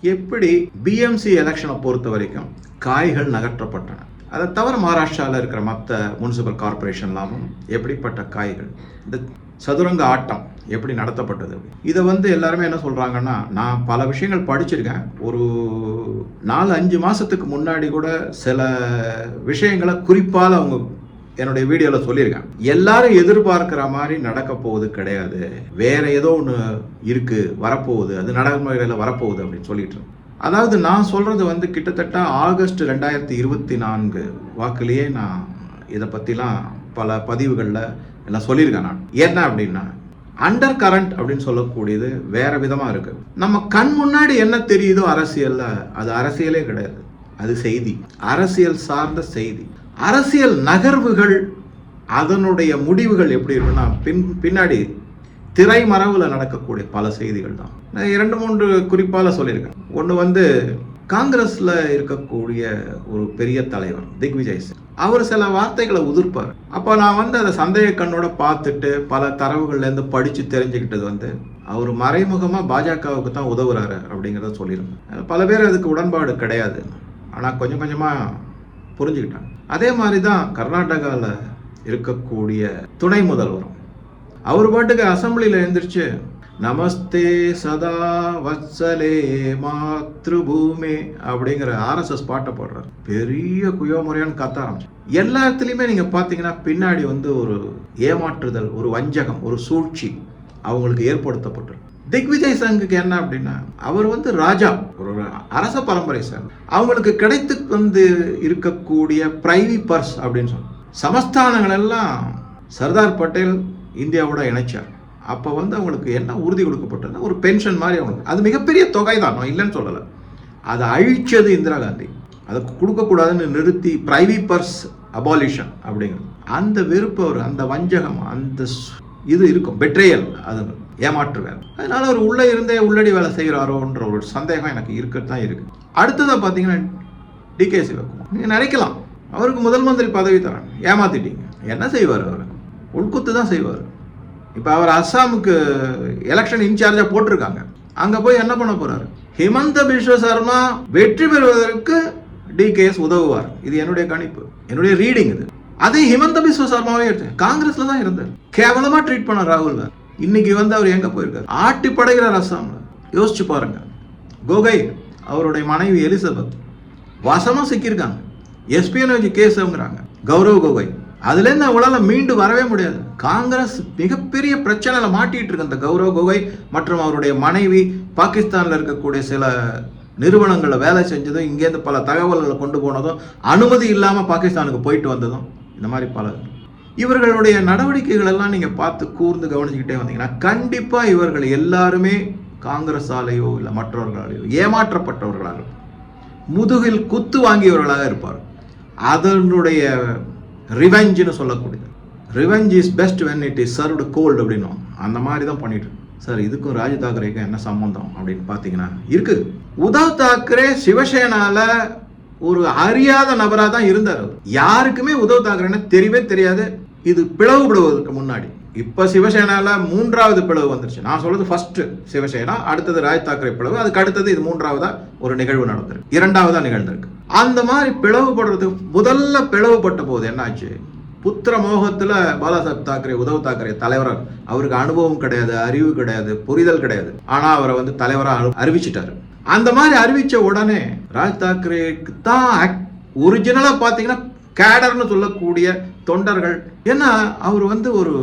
எப்படி பிஎம்சி எலெக்ஷனை பொறுத்த வரைக்கும் காய்கள் நகற்றப்பட்டன. அதை தவிர மகாராஷ்டிராவில் இருக்கிற மற்ற முனிசிபல் கார்பரேஷன்லாமும் எப்படிப்பட்ட காய்கள் இந்த சதுரங்க ஆட்டம் எப்படி நடத்தப்பட்டது? இதை வந்து எல்லாருமே என்ன சொல்கிறாங்கன்னா நான் பல விஷயங்கள் படிச்சிருக்கேன். ஒரு நாலு அஞ்சு மாதத்துக்கு முன்னாடி கூட சில விஷயங்களை குறிப்பால் அவங்க என்னுடைய வீடியோவில் சொல்லியிருக்கேன். எல்லாரும் எதிர்பார்க்கிற மாதிரி நடக்க போகுது கிடையாது. வேற ஏதோ ஒன்று இருக்கு வரப்போகுது. அது நடைமுறையில் வரப்போகுது அப்படின்னு சொல்லிட்டு அதாவது நான் சொல்றது வந்து கிட்டத்தட்ட ஆகஸ்ட் ரெண்டாயிரத்தி இருபத்தி நான்கு வாக்குலேயே நான் இதை பற்றிலாம் பல பதிவுகளில் எல்லாம் சொல்லியிருக்கேன் நான். என்ன அப்படின்னா அண்டர் கரண்ட் அப்படின்னு சொல்லக்கூடியது வேற விதமாக இருக்கு. நம்ம கண் முன்னாடி என்ன தெரியுதோ அரசியல்ல அது அரசியலே கிடையாது. அது செய்தி. அரசியல் சார்ந்த செய்தி. அரசியல் நகர்வுகள் அதனுடைய முடிவுகள் எப்படி இருக்குன்னா பின் பின்னாடி திரைமரவில் நடக்கக்கூடிய பல செய்திகள் தான். நான் இரண்டு மூன்று குறிப்பால் சொல்லியிருக்கேன். ஒன்று வந்து காங்கிரஸில் இருக்கக்கூடிய ஒரு பெரிய தலைவர் திக்விஜய் சிங். அவர் சில வார்த்தைகளை உதிர்ப்பார். அப்போ நான் வந்து அதை சந்தேக கண்ணோட பார்த்துட்டு பல தரவுகள்லேருந்து படித்து தெரிஞ்சுக்கிட்டது வந்து அவர் மறைமுகமாக பாஜகவுக்கு தான் உதவுறாரு அப்படிங்கிறத சொல்லியிருந்தேன். பல பேர் அதுக்கு உடன்பாடு கிடையாது. ஆனால் கொஞ்சம் கொஞ்சமாக புரிஞ்சுக்கிட்டாங்க. அதே மாதிரி தான் கர்நாடகாவில் இருக்கக்கூடிய துணை முதல்வரும். அவர் பாட்டுக்கு அசம்பிளியில் எழுந்திரிச்சு நமஸ்தே சதா வத்சலே மாத்ருபூமே அப்படிங்கிற ஆர்எஸ்எஸ் பாட்டை போடுறாரு. பெரிய குயோமுறையான கத்த ஆரம்பிச்சு. எல்லா இடத்துலையுமே நீங்க பின்னாடி வந்து ஒரு ஏமாற்றுதல் ஒரு வஞ்சகம் ஒரு சூழ்ச்சி அவங்களுக்கு ஏற்படுத்தப்பட்டிருக்கு. திக்விஜய் சங்குக்கு என்ன அப்படின்னா அவர் வந்து ராஜா ஒரு அரச பரம்பரை சார். அவங்களுக்கு கிடைத்து வந்து இருக்கக்கூடிய பிரைவி பர்ஸ் அப்படின்னு சொன்னோம் சமஸ்தானங்கள் எல்லாம் சர்தார் பட்டேல் இந்தியாவோட இணைச்சார். அப்போ வந்து அவங்களுக்கு என்ன உறுதி கொடுக்கப்பட்டதுன்னா ஒரு பென்ஷன் மாதிரி அவங்களுக்கு. அது மிகப்பெரிய தொகை தான் நான் இல்லைன்னு சொல்லலை. அதை அழிச்சது இந்திரா காந்தி. அதை கொடுக்கக்கூடாதுன்னு நிறுத்தி பிரைவி பர்ஸ் அபாலிஷன் அப்படிங்கிறது. அந்த வெறுப்பு அவர் அந்த வஞ்சகம் அந்த இது இருக்கும். பெட்ரேயல் அது ஏமாற்று வேலை அதனால அவர் உள்ளே இருந்தே உள்ளடி வேலை செய்கிறாரோன்ற ஒரு சந்தேகம் எனக்கு இருக்கிறது தான் இருக்கு. அடுத்ததாக பார்த்தீங்கன்னா டிகே சிவகுமார். நீங்கள் நினைக்கலாம். அவருக்கு முதல் மந்திரி பதவி தராங்க. ஏமாத்திட்டீங்க. என்ன செய்வார் அவர்? உள்குத்து தான் செய்வார். இப்போ அவர் அஸ்ஸாமுக்கு எலெக்ஷன் இன்சார்ஜாக போட்டிருக்காங்க. அங்கே போய் என்ன பண்ண போகிறாரு ஹிமந்த பிஸ்வ சர்மா வெற்றி பெறுவதற்கு டிகேஎஸ் உதவுவார். இது என்னுடைய கணிப்பு. என்னுடைய ரீடிங் இது. அதே ஹிமந்த பிஸ்வ சர்மாவே எடுத்து காங்கிரஸ்ல தான் இருந்தார். கேவலமா ட்ரீட் பண்ண ராகுல் இன்னைக்கு வந்து அவர் எங்க போயிருக்காரு? ஆட்டி படைகிறார் அசாம்ல யோசிச்சு பாருங்க. கோகை அவருடைய மனைவி எலிசபெத் வசமா சிக்கியிருக்காங்க. எஸ்பிஎன்ஓஜி கேஸ் அவங்கிறாங்க. கௌரவ் கோகோய் அதுலேருந்து அவங்களால மீண்டு வரவே முடியாது. காங்கிரஸ் மிகப்பெரிய பிரச்சனையில் மாட்டிகிட்டு இருக்கு அந்த கௌரவ் கோகோய் மற்றும் அவருடைய மனைவி. பாகிஸ்தானில் இருக்கக்கூடிய சில நிறுவனங்களில் வேலை செஞ்சதும் இங்கேருந்து பல தகவல்களை கொண்டு போனதும் அனுமதி இல்லாமல் பாகிஸ்தானுக்கு போயிட்டு வந்ததும் இந்த மாதிரி பல இவர்களுடைய நடவடிக்கைகள் எல்லாம் பார்த்து கூர்ந்து கவனிச்சுக்கிட்டே வந்தீங்கன்னா கண்டிப்பாக இவர்கள் எல்லாருமே காங்கிரஸாலேயோ இல்லை மற்றவர்களாலேயோ ஏமாற்றப்பட்டவர்களாக முதுகில் குத்து வாங்கியவர்களாக இருப்பார் அதனுடைய ரிவெஞ்சுன்னு சொல்லக்கூடியது. Revenge is best when it is served cold அப்படின்னும் அந்த மாதிரி தான் பண்ணிட்டு சார் இதுக்கும் ராஜ் தாக்கரேக்கும் என்ன சம்பந்தம் அப்படின்னு பார்த்தீங்கன்னா இருக்குது உத்தவ் தாக்கரே சிவசேனாவில் ஒரு அறியாத நபராக தான் இருந்தார் அவர். யாருக்குமே உதவு தாக்கரேன்னு தெரியவே தெரியாது. இது பிளவுபடுவதற்கு முன்னாடி. இப்போ சிவசேனால மூன்றாவது பிளவு வந்துருச்சு. நான் சொல்றது ஃபர்ஸ்ட் சிவசேனா அடுத்தது ராஜ் தாக்கரே பிளவு அதுக்கு அடுத்தது இது மூன்றாவதா ஒரு நிகழ்வு நடந்திருக்கு. இரண்டாவதா நிகழ்ந்திருக்கு. அந்த மாதிரி பிளவுபடுறதுக்கு முதல்ல பிளவுபட்ட போது என்னாச்சு? புத்திர மோகத்தில் பாலாசாஹிப் தாக்கரே உத்தவ் தாக்கரே தலைவரா அவருக்கு அனுபவம் கிடையாது அறிவு கிடையாது புரிதல் கிடையாது. ஆனால் அவரை வந்து தலைவராக அறிவிச்சிட்டாரு. அந்த மாதிரி அறிவிச்ச உடனே ராஜ் தாக்கரேக்கு தான் ஒரிஜினலாக பார்த்தீங்கன்னா கேடர்னு சொல்லக்கூடிய தொண்டர்கள். ஏன்னா அவர் வந்து ஒரு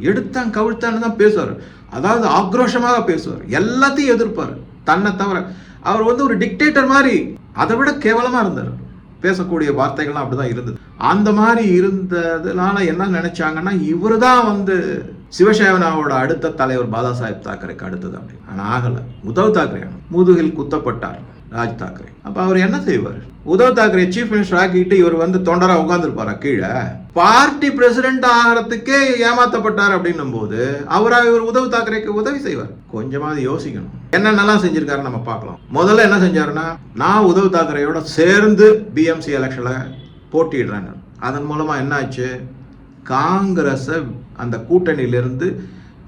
எடுத்தான் கவிழ்த்தான்னு தான் பேசுவார். அதாவது ஆக்ரோஷமாக பேசுவார். எல்லாத்தையும் எதிர்ப்பார். தன்னை தவிர. அவர் வந்து ஒரு டிக்டேட்டர் மாதிரி. அதை விட கேவலமாக இருந்தார். பேசக்கூடிய வார்த்தைகள்லாம் அப்படிதான் இருந்தது. அந்த மாதிரி இருந்ததுனால என்ன நினைச்சாங்கன்னா இவர் தான் வந்து சிவசேவனாவோட அடுத்த தலைவர் பாலா சாஹிப் தாக்கரேக்கு அடுத்தது அப்படி. ஆனா ஆகலை. உத்தவ் தாக்கரே முதுகில் குத்தப்பட்டார். ராஜ் தாக்கரே. அப்போ அவர் என்ன செய்வார்? உத்தவ் தாக்கரே சீஃப் மினிஸ்டர் ஆக்கிட்டு இவர் வந்து தொண்டராக உட்காந்துருப்பாரா கீழே? பார்ட்டி பிரசிடென்ட் ஆகிறதுக்கே ஏமாத்தப்பட்டார் அப்படின்னும் போது அவராக இவர் உதவு தாக்கரேக்கு உதவி செய்வார்? கொஞ்சமாவது யோசிக்கணும். என்னென்னலாம் செஞ்சிருக்காரு நம்ம பார்க்கலாம். முதல்ல என்ன செஞ்சாருன்னா நான் உதவு தாக்கரையோட சேர்ந்து பிஎம்சி எலெக்ஷனில் போட்டிடுறாங்க அதன் மூலமாக என்ன ஆச்சு? காங்கிரஸை அந்த கூட்டணியிலிருந்து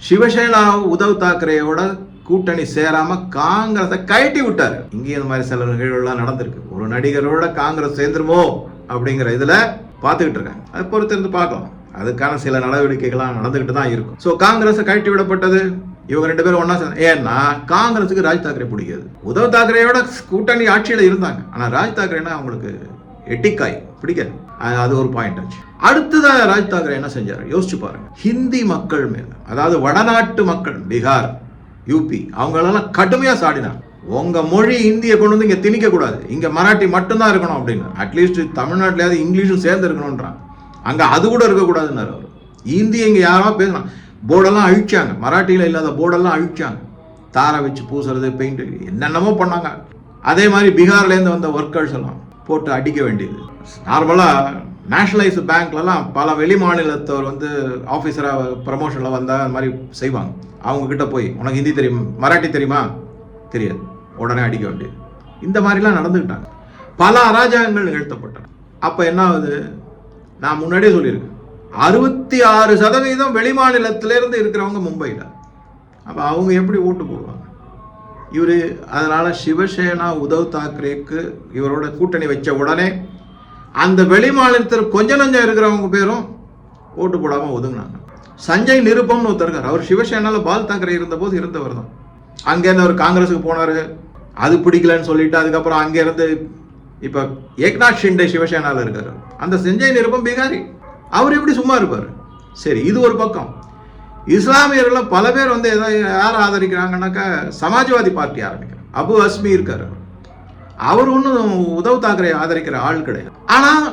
சிவசேனா உதவ் தாக்கரேயோட கூட்டணி சேராம காங்கிரஸை கழட்டி விட்டாரு. இங்கேயும் இந்த மாதிரி சில நிகழ்வுலாம் நடந்திருக்கு. ஒரு நடிகரோட காங்கிரஸ் சேர்ந்துருமோ அப்படிங்கிற இதுல பார்த்துக்கிட்டு இருக்காங்க. அதை பொறுத்து இருந்து பார்க்கலாம். அதுக்கான சில நடவடிக்கைகள்லாம் நடந்துகிட்டு தான் இருக்கும். ஸோ காங்கிரஸை கழட்டி விடப்பட்டது. இவங்க ரெண்டு பேரும் ஒன்னா சேர்ந்து ஏன்னா காங்கிரஸுக்கு ராஜ் தாக்கரே பிடிக்காது. உத்தவ் தாக்கரேயோட கூட்டணி ஆட்சியில இருந்தாங்க. ஆனா ராஜ் தாக்கரேனா அவங்களுக்கு எட்டிக்காய். பிடிக்காது. அது- ஒரு பாயிண்ட் ஆச்சு. அடுத்ததாக ராஜ் தாக்கரே என்ன செஞ்சார்? யோசிச்சு பாருங்க. ஹிந்தி மக்கள் மேல அதாவது வடநாட்டு மக்கள் பீகார். யூபி அவங்களெல்லாம் கடுமையாக சாடினார் உங்கள் மொழி இந்தியை கொண்டு வந்து இங்கே திணிக்கக்கூடாது இங்கே மராட்டி மட்டும்தான் இருக்கணும் அப்படின்னு. அட்லீஸ்ட் தமிழ்நாட்டிலேயாவது இங்கிலீஷும் சேர்ந்து இருக்கணும்ன்றான் அங்கே அது கூட இருக்கக்கூடாதுன்னாரு அவர். இந்தியை இங்கே யாராவது பேசலாம் போர்டெல்லாம் அழிச்சாங்க. மராட்டியில் இல்லாத போர்டெல்லாம் அழிச்சாங்க. தாரை வச்சு பூசுறது பெயிண்ட் என்னென்னமோ பண்ணாங்க. அதே மாதிரி பீகார்லேருந்து வந்த ஒர்க்கர்ஸ் எல்லாம் போட்டு அடிக்க வேண்டியது. நார்மலாக நேஷனலைஸ் பேங்க்லலாம் பல வெளி மாநிலத்தவர் வந்து ஆஃபீஸராக ப்ரமோஷனில் வந்தால் அந்த மாதிரி செய்வாங்க. அவங்கக்கிட்ட போய் உனக்கு ஹிந்தி தெரியும் மராட்டி தெரியுமா? தெரியாது. உடனே அடிக்க வேண்டியது. இந்த மாதிரிலாம் நடந்துக்கிட்டாங்க பல அராஜகங்கள் நிகழ்த்தப்பட்டன. அப்போ என்ன ஆகுது நான் முன்னாடியே சொல்லியிருக்கேன். அறுபத்தி ஆறு சதவீதம் வெளி மாநிலத்திலேருந்து இருக்கிறவங்க மும்பையில். அப்போ அவங்க எப்படி ஓட்டு போடுவாங்க? இவர் அதனால் சிவசேனா உத்தவ் தாக்கரேக்கு இவரோட கூட்டணி வச்ச உடனே அந்த வெளி மாநிலத்தில் கொஞ்ச நஞ்சம் இருக்கிறவங்க பேரும் ஓட்டு போடாமல் ஒதுங்கினாங்க. சஞ்சய் நிருபம்னு ஒருத்தர் இருக்கார். அவர் சிவசேனாவில் பால் தாக்கரே இருந்தபோது இருந்தவர் தான். அங்கேருந்து அவர் காங்கிரஸுக்கு போனார்? அது பிடிக்கலன்னு சொல்லிட்டு அதுக்கப்புறம் அங்கேருந்து இப்போ ஏக்நாத் ஷிண்டே சிவசேனாவில் இருக்கார். அந்த சஞ்சய் நிருபம் பீகாரி. அவர் எப்படி சும்மா இருப்பார்? சரி இது ஒரு பக்கம். இஸ்லாமியர்கள் பல பேர் வந்து எதை யார் ஆதரிக்கிறாங்கன்னாக்கா சமாஜ்வாதி பார்ட்டி ஆரம்பிக்கிறார் அபு அஸ்மி இருக்கார். அவர். ஒன்றும் உதவ் தாக்கரே ஆதரிக்கிற ஆள் கிடையாது. ஆனால்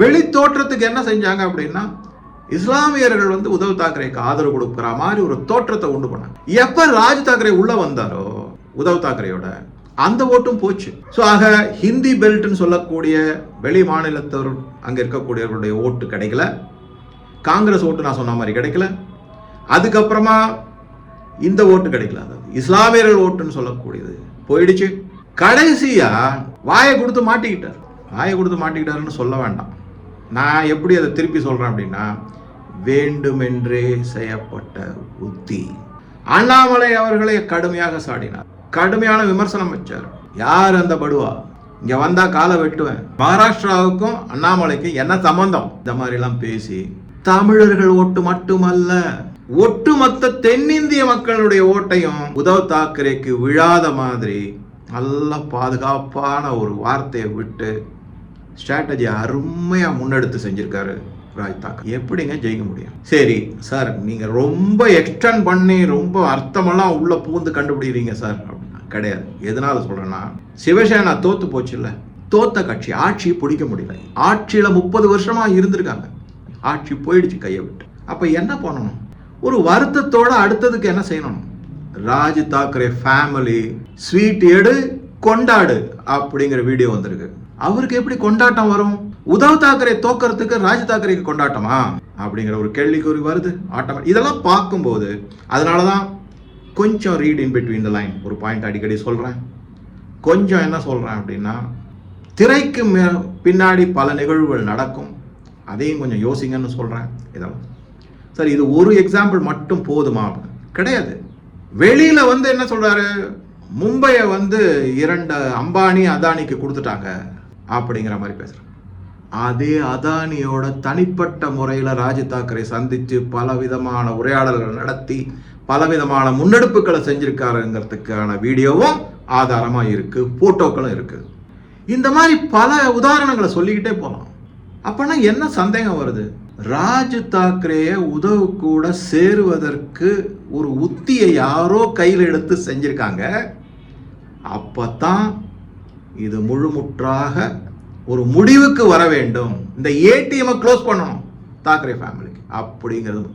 வெளி தோற்றத்துக்கு என்ன செஞ்சாங்க அப்படின்னா இஸ்லாமியர்கள் வந்து உத்தவ் தாக்கரேக்கு ஆதரவு கொடுக்குற மாதிரி ஒரு தோற்றத்தை உண்டு பண்ணாங்க. எப்ப ராஜ் தாக்கரே உள்ள வந்தாரோ உத்தவ் தாக்கரேயோட அந்த ஓட்டும் போச்சு. ஸோ ஆக ஹிந்தி பெல்ட்னு சொல்லக்கூடிய வெளி மாநிலத்தவர் அங்கே இருக்கக்கூடியவர்களுடைய ஓட்டு கிடைக்கல. காங்கிரஸ் ஓட்டு நான் சொன்ன மாதிரி கிடைக்கல. அதுக்கப்புறமா இந்த ஓட்டு கிடைக்கல. அதாவது இஸ்லாமியர்கள் ஓட்டுன்னு சொல்லக்கூடியது போயிடுச்சு. கடைசியா வாயை கொடுத்து மாட்டிக்கிட்டார். வாயை கொடுத்து மாட்டிக்கிட்டாருன்னு சொல்ல வேண்டாம். நான் எப்படி அதை திருப்பி சொல்கிறேன் அப்படின்னா வேண்டுமென்றே செய்யப்பட்ட உத்தி. அண்ணாமலை அவர்களை கடுமையாக சாடினார். கடுமையான விமர்சனம் வச்சார். யார் அந்த படுவா? இங்கே வந்தால் காலை வெட்டுவேன். மகாராஷ்டிராவுக்கும் அண்ணாமலைக்கும் என்ன சம்பந்தம்? இந்த மாதிரிலாம் பேசி தமிழர்கள் ஓட்டு மட்டுமல்ல ஒட்டுமொத்த தென்னிந்திய மக்களுடைய ஓட்டையும் உதவ் தாக்கரேக்கு விழாத மாதிரி நல்ல பாதுகாப்பான ஒரு வார்த்தையை விட்டு ஸ்ட்ராட்டஜி அருமையாக முன்னெடுத்து செஞ்சிருக்காரு ராஜ் தாக்கர் எப்படிங்க ஜெயிக்க முடியும்? சரி சார் நீங்கள் ரொம்ப எக்ஸ்டெண்ட் பண்ணி ரொம்ப அர்த்தமெல்லாம் உள்ளே பூந்து கண்டுபிடிக்கிறீங்க சார் அப்படின்னா கிடையாது. எதனால சொல்கிறேன்னா சிவசேனா தோத்து போச்சுல்ல தோத்த கட்சி ஆட்சி பிடிக்க முடியல. ஆட்சியில் முப்பது வருஷமாக இருந்திருக்காங்க. ஆட்சி போயிடுச்சு கையை விட்டு. அப்போ என்ன பண்ணணும்? ஒரு வருத்தத்தோட அடுத்ததுக்கு என்ன செய்யணும்? ராஜ் தாக்கரே ஃபேமிலி ஸ்வீட் எடு கொண்டாடு அப்படிங்கிற வீடியோ வந்திருக்கு. அவருக்கு எப்படி கொண்டாட்டம் வரும்? உத்தவ் தாக்கரே தோக்கறதுக்கு ராஜ் தாக்கரேக்கு கொண்டாட்டமா? அப்படிங்கிற ஒரு கேள்விக்குறி வருது. ஆட்டம் இதெல்லாம் பார்க்கும்போது அதனால தான் கொஞ்சம் read in between the line ஒரு பாயிண்ட் அடிக்கடி சொல்கிறேன் கொஞ்சம் என்ன சொல்கிறேன் அப்படின்னா திரைக்கு மே பின்னாடி பல நிகழ்வுகள் நடக்கும். அதையும் கொஞ்சம் யோசிங்கன்னு சொல்கிறேன் இதெல்லாம். சரி இது ஒரு எக்ஸாம்பிள் மட்டும் போதுமா கிடையாது. வெளியில் வந்து என்ன சொல்கிறாரு மும்பையை வந்து இரண்டு அம்பானி அதானிக்கு கொடுத்துட்டாங்க. அப்படிங்கிற மாதிரி பேசுகிறாங்க அதே அதானியோட தனிப்பட்ட முறையில் ராஜ் தாக்கரே சந்தித்து பலவிதமான உரையாடல்கள் நடத்தி பலவிதமான முன்னெடுப்புகளை செஞ்சுருக்காருங்கிறதுக்கான வீடியோவும் ஆதாரமாக இருக்குது ஃபோட்டோக்களும் இருக்குது இந்த மாதிரி பல உதாரணங்களை சொல்லிக்கிட்டே போகலாம் அப்போனா என்ன சந்தேகம் வருது? ராஜ் தாக்கரேயை உதவு கூட சேருவதற்கு ஒரு உத்தியை யாரோ கையில் எடுத்து செஞ்சுருக்காங்க. அப்போ தான் இது முழுமுற்றாக ஒரு முடிவுக்கு வர வேண்டும். இந்த ஏடிஎம்மை க்ளோஸ் பண்ணணும். தாக்கரே ஃபேமிலிக்கு அப்படிங்கிறது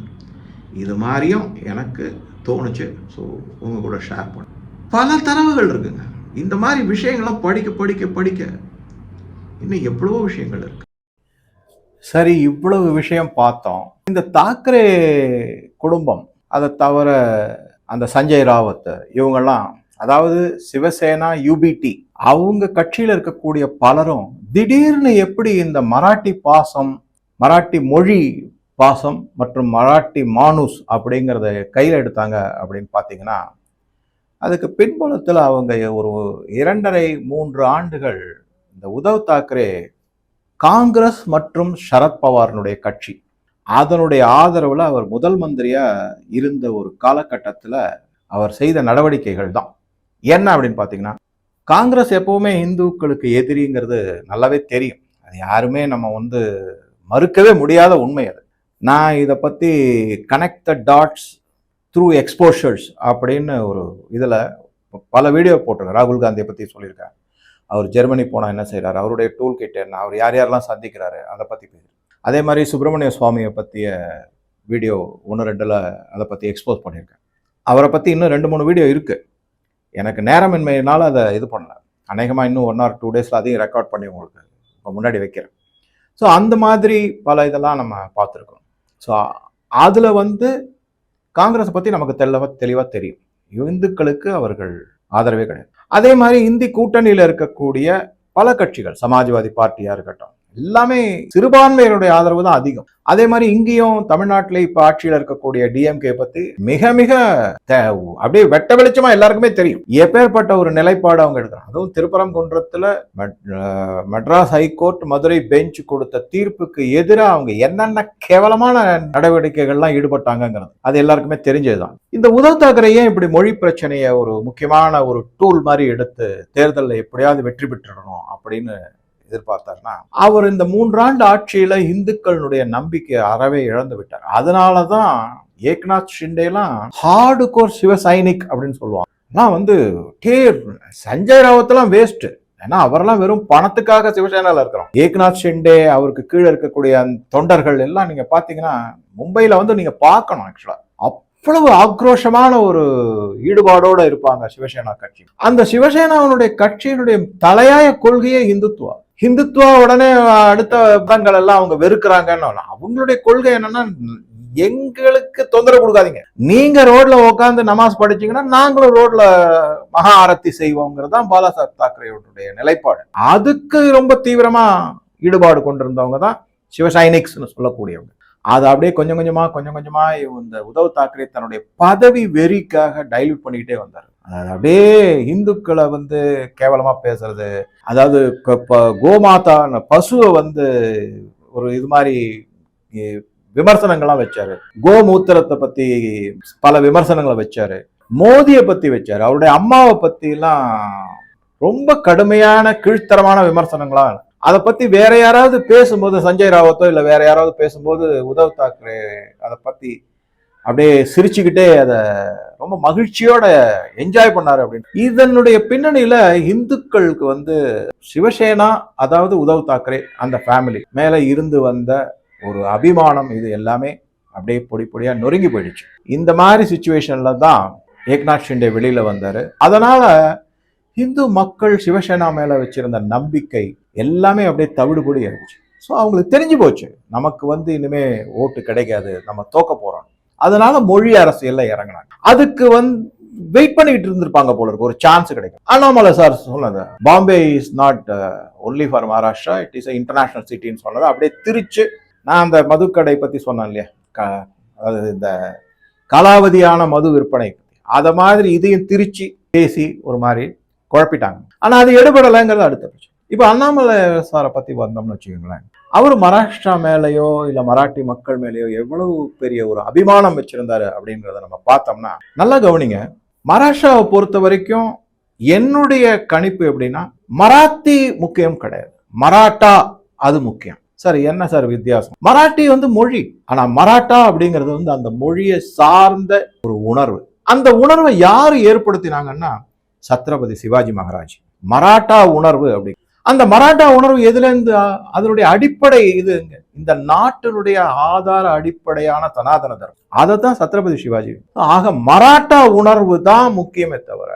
இது மாதிரியும் எனக்கு தோணுச்சு. ஸோ உங்க கூட ஷேர் பண்ண. பல தரவுகள் இருக்குங்க. இந்த மாதிரி விஷயங்கள்லாம் படிக்க படிக்க படிக்க இன்னும் எவ்வளவோ விஷயங்கள் இருக்கு. சரி இவ்வளவு விஷயம் பார்த்தோம். இந்த தாக்கரே குடும்பம் அதை தவிர அந்த சஞ்சய் ராவத் இவங்கெல்லாம் அதாவது சிவசேனா யூபிடி அவங்க கட்சியில் இருக்கக்கூடிய பலரும் திடீர்னு எப்படி இந்த மராட்டி பாசம் மராட்டி மொழி பாசம் மற்றும் மராட்டி மானுஸ் அப்படிங்கிறத கையில் எடுத்தாங்க அப்படின்னு பார்த்தீங்கன்னா அதுக்கு பின்புலத்தில் அவங்க ஒரு இரண்டரை மூன்று ஆண்டுகள் இந்த உத்தவ் தாக்கரே காங்கிரஸ் மற்றும் சரத்பவாரனுடைய கட்சி. அதனுடைய ஆதரவில் அவர் முதல் மந்திரியாக இருந்த ஒரு காலகட்டத்தில் அவர் செய்த நடவடிக்கைகள் தான். என்ன அப்படின்னு பார்த்தீங்கன்னா காங்கிரஸ் எப்பவுமே இந்துக்களுக்கு எதிரிங்கிறது நல்லாவே தெரியும். அது யாருமே நம்ம வந்து மறுக்கவே முடியாத உண்மை அது. நான் இதை பற்றி connect the dots through exposures அப்படின்னு ஒரு இதில் பல வீடியோ போட்டிருக்கேன். ராகுல் காந்தியை பற்றி சொல்லியிருக்கேன் அவர் ஜெர்மனி போனால் என்ன செய்கிறார் அவருடைய டூல் கிட் என்ன? அவர் யார் யாரெல்லாம் சந்திக்கிறாரு? அதை பற்றி பேசுகிறேன் அதே மாதிரி சுப்பிரமணிய சுவாமியை பற்றிய வீடியோ ஒன்று ரெண்டில் அதை பற்றி எக்ஸ்போஸ் பண்ணியிருக்கேன். அவரை பற்றி இன்னும் ரெண்டு மூணு வீடியோ இருக்குது எனக்கு நேரமின்மையினால் அதை இது பண்ணல. அநேகமாக இன்னும் ஒன் ஆர் டூ டேஸில் அதையும் ரெக்கார்ட் பண்ணி உங்களுக்கு இப்போ முன்னாடி வைக்கிறேன். ஸோ அந்த மாதிரி பல இதெல்லாம் நம்ம பார்த்துருக்கோம். ஸோ அதில் வந்து காங்கிரஸை பற்றி நமக்கு தெளிவாக தெளிவாக தெரியும். இந்துக்களுக்கு அவர்கள் ஆதரவே கிடையாது. அதே மாதிரி இந்தி கூட்டணியில் இருக்கக்கூடிய பல கட்சிகள் சமாஜ்வாதி பார்ட்டியாக இருக்கட்டும் எல்லாமே சிறுபான்மையினுடைய ஆதரவு தான் அதிகம். அதே மாதிரி இங்கேயும் தமிழ்நாட்டில் இப்போ ஆட்சியில் இருக்கக்கூடிய டிஎம்கே பத்தி மிக மிக அப்படியே வெட்ட வெளிச்சமா எல்லாருக்குமே தெரியும். எப்பேற்பட்ட ஒரு நிலைப்பாடு அவங்க எடுக்கிறாங்க. அதுவும் திருப்பரங்குன்றத்துல மெட்- மெட்ராஸ் ஹைகோர்ட் மதுரை பெஞ்ச் கொடுத்த தீர்ப்புக்கு எதிராக அவங்க என்னென்ன கேவலமான நடவடிக்கைகள்லாம் ஈடுபட்டாங்கங்கிறது அது எல்லாருக்குமே தெரிஞ்சதுதான். இந்த உத்தவ் தாக்கரே ஏன் இப்படி மொழி பிரச்சனையை ஒரு முக்கியமான ஒரு டூல் மாதிரி எடுத்து தேர்தலில் எப்படியாவது வெற்றி பெற்றுடணும் அப்படின்னு எதிர்பார்த்தார்னா அவர் இந்த மூன்றாண்டு ஆட்சியில இந்துக்களுடைய நம்பிக்கை அறவே இழந்து விட்டார். அதனாலதான் ஏக்நாத் ஷிண்டேலாம் ஹார்டு கோர் சிவசைனிக் அப்படின்னு சொல்லுவாங்க. நான் வந்து டேர் சஞ்சய் ராவத்லாம் வேஸ்ட் ஏன்னா அவரெல்லாம் வெறும் பணத்துக்காக சிவசேனால இருக்கிறோம். ஏக்நாத் ஷிண்டே அவருக்கு கீழே இருக்கக்கூடிய தொண்டர்கள் எல்லாம் நீங்க பாத்தீங்கன்னா மும்பையில வந்து நீங்க பார்க்கணும் ஆக்சுவலா அவ்வளவு ஆக்ரோஷமான ஒரு ஈடுபாடோட இருப்பாங்க சிவசேனா கட்சி. அந்த சிவசேனாவுடைய கட்சியினுடைய தலையாய கொள்கையே இந்துத்துவா ஹிந்துத்துவா உடனே அடுத்த பதங்கள் எல்லாம் அவங்க வெறுக்கிறாங்கன்னு அவங்களுடைய கொள்கை என்னன்னா எங்களுக்கு தொந்தரவு கொடுக்காதீங்க. நீங்க ரோட்ல உட்காந்து நமாஸ் படிச்சீங்கன்னா நாங்களும் ரோட்ல மகா ஆரத்தி செய்வோங்கிறது தான் பாலாசாஹ் தாக்கரேவுடைய நிலைப்பாடு. அதுக்கு ரொம்ப தீவிரமா ஈடுபாடு கொண்டிருந்தவங்க தான் சிவசைனிக்ஸ்னு சொல்லக்கூடியவங்க. அது அப்படியே கொஞ்சம் கொஞ்சமா கொஞ்சம் கொஞ்சமா இந்த உத்தவ் தாக்கரே தன்னுடைய பதவி வெறிக்காக டைல்யூட் பண்ணிக்கிட்டே வந்தார். அதாவது அப்படியே இந்துக்களை வந்து கேவலமாக பேசுறது. அதாவது கோமாதா பசுவை வந்து ஒரு இது மாதிரி விமர்சனங்கள்லாம் வச்சாரு. கோமூத்திரத்தை பத்தி பல விமர்சனங்களை வச்சாரு. மோதியை பத்தி வச்சாரு. அவருடைய அம்மாவை பற்றிலாம் ரொம்ப கடுமையான கீழ்த்தரமான விமர்சனங்களா. அதை பத்தி வேற யாராவது பேசும்போது சஞ்சய் ராவத்தோ இல்ல வேற யாராவது பேசும்போது உதவ் தாக்கரே அதை பத்தி அப்படியே சிரிச்சுக்கிட்டே அதை ரொம்ப மகிழ்ச்சியோட என்ஜாய் பண்ணாரு அப்படின்னு. இதனுடைய பின்னணியில இந்துக்களுக்கு வந்து சிவசேனா அதாவது உதவ் தாக்கரே அந்த ஃபேமிலி மேல இருந்து வந்த ஒரு அபிமானம் இது எல்லாமே அப்படியே பொடி பொடியாக நொறுங்கி போயிடுச்சு. இந்த மாதிரி சுச்சுவேஷன்ல தான் ஏக்நாத் ஷிண்டே வெளியில வந்தார். அதனால இந்து மக்கள் சிவசேனா மேல வச்சிருந்த நம்பிக்கை எல்லாமே அப்படியே தவிடுபொடி ஆயிடுச்சு. ஸோ அவங்களுக்கு தெரிஞ்சு போச்சு. நமக்கு வந்து இனிமே ஓட்டு கிடைக்காது. நம்ம தோக்க போறோம். அதனால மொழி அரசியல்ல இறங்கினாங்க அதுக்கு வந்து வெயிட் பண்ணிட்டு இருந்திருப்பாங்க போல இருக்கு. ஒரு சான்ஸ் கிடைக்கும். அண்ணாமலை சார் சொன்னது Bombay is not only for Maharashtra it is international சிட்டின்னு சொன்னது அப்படியே திருச்சு நான் அந்த மதுக்கடை பத்தி சொன்னேன் இல்லையா? க- அதாவது இந்த காலாவதியான மது விற்பனை அதை மாதிரி இதையும் திரிச்சு பேசி ஒரு மாதிரி குழப்பிட்டாங்க. ஆனா அது எடுபடலைங்கிறது அடுத்த பிரச்சனை. இப்போ அண்ணாமலை சாரை பத்தி வந்தோம்னு வச்சுக்கோங்களேன் அவர் மகாராஷ்டிரா மேலேயோ இல்லை மராட்டி மக்கள் மேலேயோ எவ்வளவு பெரிய ஒரு அபிமானம் வச்சிருந்தாரு அப்படிங்கிறத நம்ம பார்த்தோம்னா நல்லா கவனிங்க. மகாராஷ்டிராவை பொறுத்த வரைக்கும் என்னுடைய கணிப்பு எப்படின்னா மராத்தி முக்கியம் கிடையாது. மராட்டா அது முக்கியம். சார் என்ன சார் வித்தியாசம்? மராட்டி வந்து மொழி. ஆனா மராட்டா அப்படிங்கிறது வந்து அந்த மொழியை சார்ந்த ஒரு உணர்வு. அந்த உணர்வை யாரு ஏற்படுத்தினாங்கன்னா சத்ரபதி சிவாஜி மகாராஜ். மராட்டா உணர்வு அப்படி அந்த மராட்டா உணர்வு எதுலேருந்து அதனுடைய அடிப்படை இதுங்க இந்த நாட்டினுடைய ஆதார அடிப்படையான சனாதன தர்மம். அதை தான் சத்ரபதி சிவாஜி. ஆக மராட்டா உணர்வு தான் முக்கியமே தவிர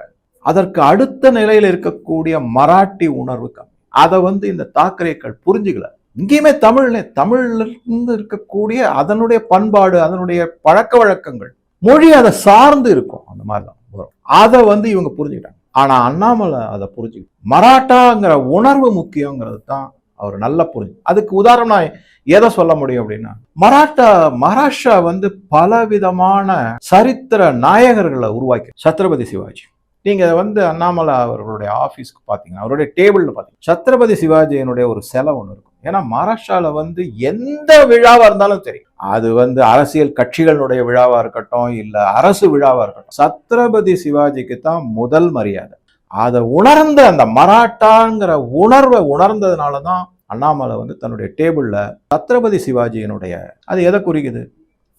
அதற்கு அடுத்த நிலையில் இருக்கக்கூடிய மராட்டி உணர்வு கம்மி. அதை வந்து இந்த தாக்கரேக்கள் புரிஞ்சுக்கல. இங்கேயுமே தமிழ்ல தமிழ்ல இருந்து இருக்கக்கூடிய அதனுடைய பண்பாடு அதனுடைய பழக்க வழக்கங்கள் மொழி அதை சார்ந்து இருக்கும். அந்த மாதிரி தான் வரும். அதை வந்து இவங்க புரிஞ்சுக்கிட்டாங்க. ஆனா அண்ணாமலை அதை புரிஞ்சு மராட்டாங்கிற உணர்வு முக்கியங்கிறது தான் அவர் நல்லா புரிஞ்சு. அதுக்கு உதாரணம் நான் எதை சொல்ல முடியும் அப்படின்னா மராட்டா மகாராஷ்டிரா வந்து பல விதமான சரித்திர நாயகர்களை உருவாக்கி சத்ரபதி சிவாஜி. நீங்க வந்து அண்ணாமலை அவர்களுடைய ஆஃபீஸ்க்கு பார்த்தீங்கன்னா அவருடைய டேபிளில் பார்த்தீங்கன்னா சத்ரபதி சிவாஜியினுடைய ஒரு செலவு ஒன்று இருக்கும். ஏன்னா மகாராஷ்டிராவில் வந்து எந்த விழாவாக இருந்தாலும் சரி அது வந்து அரசியல் கட்சிகளுடைய விழாவாக இருக்கட்டும் இல்லை அரசு விழாவாக இருக்கட்டும் சத்ரபதி சிவாஜிக்கு தான் முதல் மரியாதை. அதை உணர்ந்த அந்த மராட்டாங்கிற உணர்வை உணர்ந்ததுனால தான் அண்ணாமலை வந்து தன்னுடைய டேபிளில் சத்ரபதி சிவாஜியினுடைய அது எதை குறிக்குது?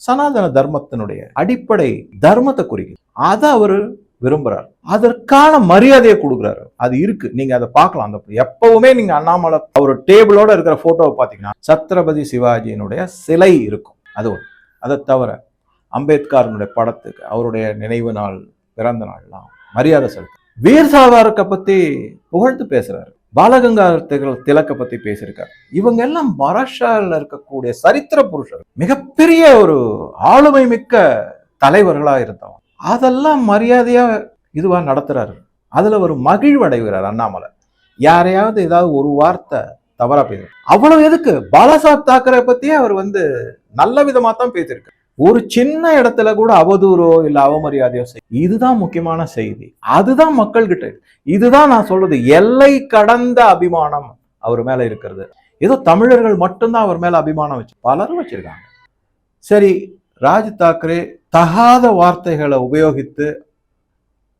சனாதன தர்மத்தினுடைய அடிப்படை தர்மத்தை குறிக்குது. அதை அவர் விரும்புறார். அதற்கான மரியாதையை கொடுக்குறாரு. அது இருக்கு. நீங்க அதை பார்க்கலாம். அந்த எப்பவுமே நீங்க அண்ணாமலை அவர் டேபிளோட இருக்கிற போட்டோவை பார்த்தீங்கன்னா சத்ரபதி சிவாஜியினுடைய சிலை இருக்கும். அது ஒன்று அதை தவிர அம்பேத்கரனுடைய படத்துக்கு அவருடைய நினைவு நாள் பிறந்த நாள்லாம் மரியாதை செலுத்து வீர் சாவர்கரை பத்தி புகழ்ந்து பேசுறாரு. பாலகங்காதர திலக்க பத்தி பேசியிருக்காரு. இவங்க எல்லாம் மகாராஷ்டிரால இருக்கக்கூடிய சரித்திர புருஷர் மிகப்பெரிய ஒரு ஆளுமை மிக்க தலைவர்களா இருந்தவங்க. அதெல்லாம் மரியாதையாக இதுவாக நடத்துகிறாரு அதில் ஒரு மகிழ்வடைகிறார் அண்ணாமலை. யாரையாவது ஏதாவது ஒரு வார்த்தை தவறாக பேசுறாரு. அவ்வளவு எதுக்கு? பாலாசாஹ் தாக்கரை பற்றியே அவர் வந்து நல்ல விதமாக தான் பேசியிருக்கு ஒரு சின்ன இடத்துல கூட அவதூறோ இல்லை அவமரியாதையோ செய் இதுதான் முக்கியமான செய்தி. அதுதான் மக்கள்கிட்ட இருக்கு. இதுதான் நான் சொல்றது. எல்லை கடந்த அபிமானம் அவர் மேல இருக்கிறது. ஏதோ தமிழர்கள் மட்டும்தான் அவர் மேல அபிமானம் வச்சு பலரும் வச்சிருக்காங்க. சரி ராஜ் தாக்கரே தகாத வார்த்தைகளை உபயோகித்து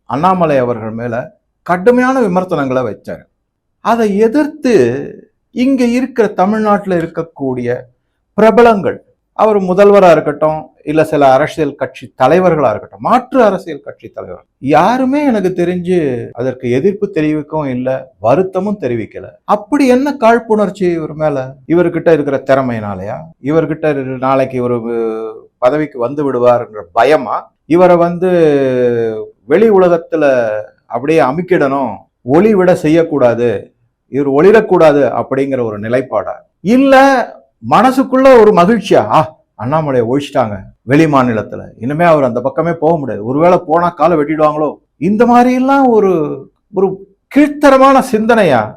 அண்ணாமலை அவர்கள் மேலே கடுமையான விமர்சனங்களை வச்சாரு. அதை எதிர்த்து இங்கே இருக்கிற தமிழ்நாட்டில் இருக்கக்கூடிய பிரபலங்கள் அவர் முதல்வராக இருக்கட்டும் இல்லை சில அரசியல் கட்சி தலைவர்களாக இருக்கட்டும் மாற்று அரசியல் கட்சி தலைவர் யாருமே எனக்கு தெரிஞ்சு அதற்கு எதிர்ப்பு தெரிவிக்கவும் இல்லை வருத்தமும் தெரிவிக்கல. அப்படி என்ன காழ்ப்புணர்ச்சி இவர் மேல? இவர்கிட்ட இருக்கிற திறமையினாலயா? இவர்கிட்ட இரு- நாளைக்கு ஒரு பதவிக்கு வந்து விடுவாருங்கிற பயமா இவரை வந்து வெளி உலகத்துல அப்படியே அமுக்கிடணும் ஒளி விட செய்யக்கூடாது இவர் ஒளிரக்கூடாது அப்படிங்கிற ஒரு நிலைப்பாடா? இல்ல மனசுக்குள்ள ஒரு மகிழ்ச்சியா? ஆ அண்ணாமலையை ஒழிச்சிட்டாங்க வெளி மாநிலத்துல. இனிமே அவர் அந்த பக்கமே போக முடியாது. ஒருவேளை போனா காலை வெட்டிடுவாங்களோ? இந்த மாதிரி எல்லாம் ஒரு ஒரு கீழ்த்தரமான சிந்தனையா?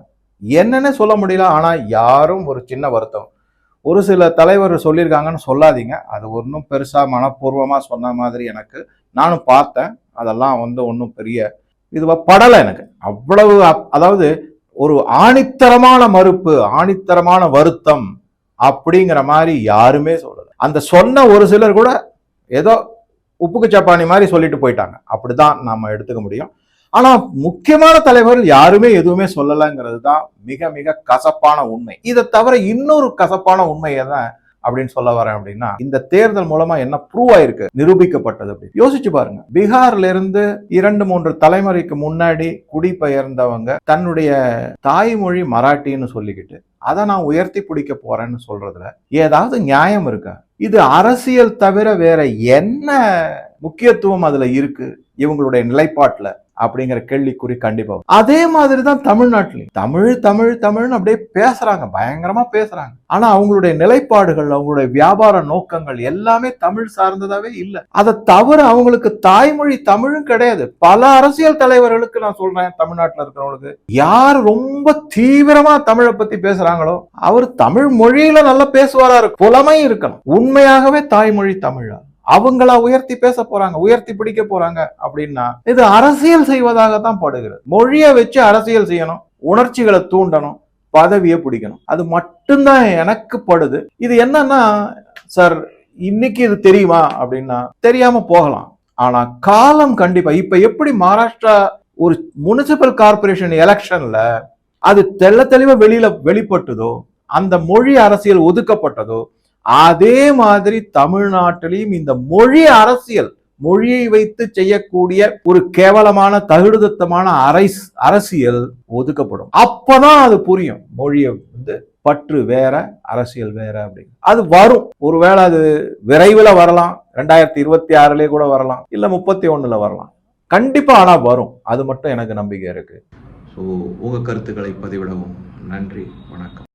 என்னன்னு சொல்ல முடியல. ஆனா யாரும் ஒரு சின்ன வருத்தம். ஒரு சில தலைவர் சொல்லியிருக்காங்கன்னு சொல்லாதீங்க. அது ஒன்றும் பெருசாக மனப்பூர்வமாக சொன்ன மாதிரி எனக்கு நானும் பார்த்தேன். அதெல்லாம் வந்து ஒன்றும் பெரிய இதுவாக படலை எனக்கு. அவ்வளவு அப்- அதாவது ஒரு ஆணித்தரமான மறுப்பு ஆணித்தரமான வருத்தம் அப்படிங்கிற மாதிரி யாருமே சொல்லலை. அந்த சொன்ன ஒரு சிலர் கூட ஏதோ உப்புக்கு சப்பானி மாதிரி சொல்லிட்டு போயிட்டாங்க. அப்படிதான் நம்ம எடுத்துக்க முடியும். ஆனா முக்கியமான தலைவர்கள் யாருமே எதுவுமே சொல்லலைங்கிறது தான் மிக மிக கசப்பான உண்மை. இதை தவிர இன்னொரு கசப்பான உண்மையை தான் அப்படின்னு சொல்ல வரேன் அப்படின்னா இந்த தேர்தல் மூலமா என்ன ப்ரூவ் ஆயிருக்கு? நிரூபிக்கப்பட்டது அப்படி. யோசிச்சு பாருங்க. பீகார்ல இருந்து இரண்டு மூன்று தலைமுறைக்கு முன்னாடி குடிபெயர்ந்தவங்க தன்னுடைய தாய்மொழி மராட்டின்னு சொல்லிக்கிட்டு அதை நான் உயர்த்தி பிடிக்க போறேன்னு சொல்றதுல ஏதாவது நியாயம் இருக்கா? இது அரசியல் தவிர வேற என்ன முக்கியத்துவம் அதுல இருக்கு? இவங்களுடைய நிலைப்பாட்டுல. அப்படிங்கிற கேள்விக்குறி கண்டிப்பா அதே மாதிரி தான் தமிழ்நாட்டிலையும். தமிழ் தமிழ் தமிழ்னு அப்படியே பேசுறாங்க பயங்கரமா பேசுறாங்க. ஆனா அவங்களுடைய நிலைப்பாடுகள் அவங்களுடைய வியாபார நோக்கங்கள் எல்லாமே தமிழ் சார்ந்ததாவே இல்லை. அதை தவிர அவங்களுக்கு தாய்மொழி தமிழும் கிடையாது. பல அரசியல் தலைவர்களுக்கு நான் சொல்றேன் தமிழ்நாட்டில் இருக்கிறவங்களுக்கு. யார் ரொம்ப தீவிரமா தமிழை பத்தி பேசுறாங்களோ அவர் தமிழ் மொழியில நல்லா பேசுவாரா இருக்கும். புலமை இருக்கணும் உண்மையாகவே தாய்மொழி தமிழா? அவங்களா உயர்த்தி பேச போறாங்க உயர்த்தி பிடிக்க போறாங்க அப்படின்னா இது அரசியல் செய்வதாகத்தான் படுகிறது. மொழியை வச்சு அரசியல் செய்யணும் உணர்ச்சிகளை தூண்டணும் பதவியை பிடிக்கணும். அது மட்டும்தான் எனக்கு படுது. இது என்னன்னா சார் இன்னைக்கு இது தெரியுமா? அப்படின்னா தெரியாம போகலாம். ஆனா காலம் கண்டிப்பா இப்ப எப்படி மகாராஷ்டிரா ஒரு முனிசிபல் கார்பரேஷன் எலெக்ஷன்ல அது தெள்ள தெளிவா வெளியில வெளிப்பட்டதோ அந்த மொழி அரசியல் ஒதுக்கப்பட்டதோ அதே மாதிரி தமிழ்நாட்டிலையும் இந்த மொழி அரசியல் மொழியை வைத்து செய்யக்கூடிய ஒரு கேவலமான தகுடுதத்தமான அரைஸ் அரசியல் ஒதுக்கப்படும். அப்பதான் அது புரியும் மொழியை வந்து பற்று வேற அரசியல் வேற அப்படின்னு. அது வரும். ஒருவேளை அது விரைவில் வரலாம் ரெண்டாயிரத்தி இருபத்தி ஆறுலயே கூட வரலாம் இல்ல முப்பத்தி ஒண்ணுல வரலாம். கண்டிப்பா ஆனா வரும். அது மட்டும் எனக்கு நம்பிக்கை இருக்கு. ஸோ உங்கள் கருத்துக்களை பதிவிடவும். நன்றி வணக்கம்.